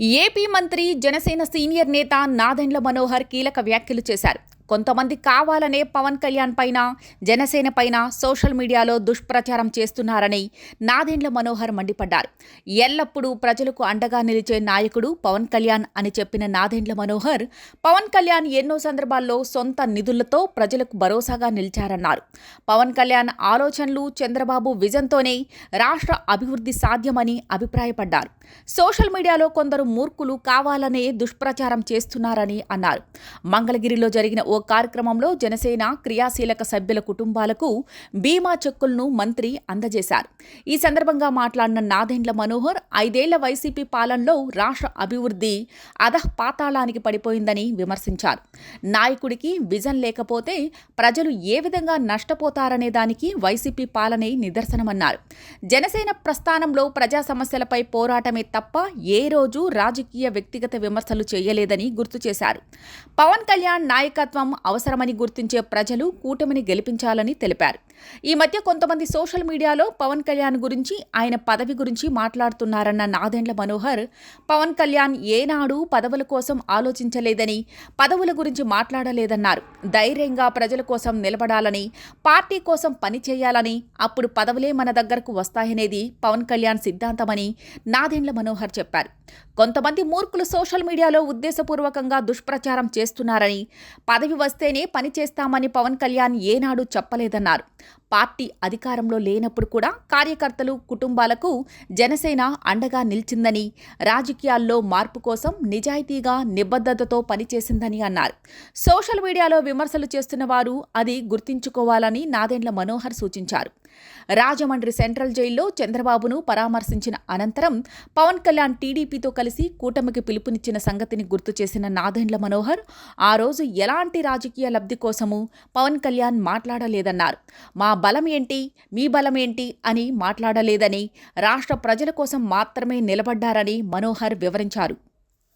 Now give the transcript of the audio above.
AP మంత్రి Janasena senior నేత నాదెండ్ల మనోహర్ కీలక వ్యాఖ్యలు చేశారు. కొంతమంది కావాలనే పవన్ కళ్యాణ్ పైన జనసేన పైన సోషల్ మీడియాలో దుష్ప్రచారం చేస్తున్నారని నాదెండ్ల మనోహర్ మండిపడ్డారు. ఎల్లప్పుడూ ప్రజలకు అండగా నిలిచే నాయకుడు పవన్ కళ్యాణ్ అని చెప్పిన నాదెండ్ల మనోహర్ పవన్ కళ్యాణ్ ఎన్నో సందర్భాల్లో సొంత నిధులతో ప్రజలకు భరోసాగా నిలిచారన్నారు. పవన్ కళ్యాణ్ ఆలోచనలు చంద్రబాబు విజన్తోనే రాష్ట్ర అభివృద్ధి సాధ్యమని అభిప్రాయపడ్డారు. సోషల్ మీడియాలో కొందరు మూర్ఖులు కావాలనే దుష్ప్రచారం చేస్తున్నారని అన్నారు. మంగళగిరిలో జరిగిన ఓ కార్యక్రమంలో జనసేన క్రియాశీలక సభ్యుల కుటుంబాలకు బీమా చెక్కులను మంత్రి అందజేశారు. ఈ సందర్భంగా మాట్లాడిన నాదెండ్ల మనోహర్ ఐదేళ్ళ వైసీపీ పాలనలో రాష్ట్ర అభివృద్ధి అధః పాతాళానికి పడిపోయిందని విమర్శించారు. నాయకుడికి విజన్ లేకపోతే ప్రజలు ఏ విధంగా నష్టపోతారనే దానికి వైసీపీ పాలనే నిదర్శనమన్నారు. జనసేన ప్రస్థానంలో ప్రజా సమస్యలపై పోరాటమే తప్ప ఏ రోజు రాజకీయ వ్యక్తిగత విమర్శలు చేయలేదని గుర్తు చేశారు. పవన్ కళ్యాణ్ నాయకత్వం అవసరమని గుర్తించే ప్రజలు కూటమిని గెలిపించాలని తెలిపారు. ఈ మధ్య కొంతమంది సోషల్ మీడియాలో పవన్ కళ్యాణ్ గురించి ఆయన పదవి గురించి మాట్లాడుతున్నారన్న నాదెండ్ల మనోహర్ పవన్ కళ్యాణ్ ఏనాడు పదవుల కోసం ఆలోచించలేదని పదవుల గురించి మాట్లాడలేదన్నారు. ధైర్యంగా ప్రజల కోసం నిలబడాలని పార్టీ కోసం పనిచేయాలని అప్పుడు పదవులే మన దగ్గరకు వస్తాయనేది పవన్ కళ్యాణ్ సిద్ధాంతమని నాదెండ్ల మనోహర్ చెప్పారు. కొంతమంది మూర్ఖులు సోషల్ మీడియాలో ఉద్దేశపూర్వకంగా దుష్ప్రచారం చేస్తున్నారని. పదవి వస్తేనే పని చేస్తామని పవన్ కళ్యాణ్ ఏనాడు చెప్పలేదన్నారు. పార్టీ అధికారంలో లేనప్పుడు కూడా కార్యకర్తలు కుటుంబాలకు జనసేన అండగా నిలిచిందని రాజకీయాల్లో మార్పు కోసం నిజాయితీగా నిబద్ధతతో పనిచేసిందని అన్నారు. సోషల్ మీడియాలో విమర్శలు చేస్తున్న వారు అది గుర్తించుకోవాలని నాదెండ్ల మనోహర్ సూచించారు. రాజమండ్రి సెంట్రల్ జైల్లో చంద్రబాబును పరామర్శించిన అనంతరం పవన్ కళ్యాణ్ టీడీపీతో కలిసి కూటమికి పిలుపునిచ్చిన సంగతిని గుర్తు చేసిన నాదెండ్ల మనోహర్ ఆ రోజు ఎలాంటి రాజకీయ లబ్ధి కోసము పవన్ కళ్యాణ్ మాట్లాడలేదన్నారు. మా బలం ఏంటి? మీ బలం ఏంటి? అని మాట్లాడలేదని రాష్ట్ర ప్రజల కోసం మాత్రమే నిలబడ్డారని మనోహర్ వివరించారు.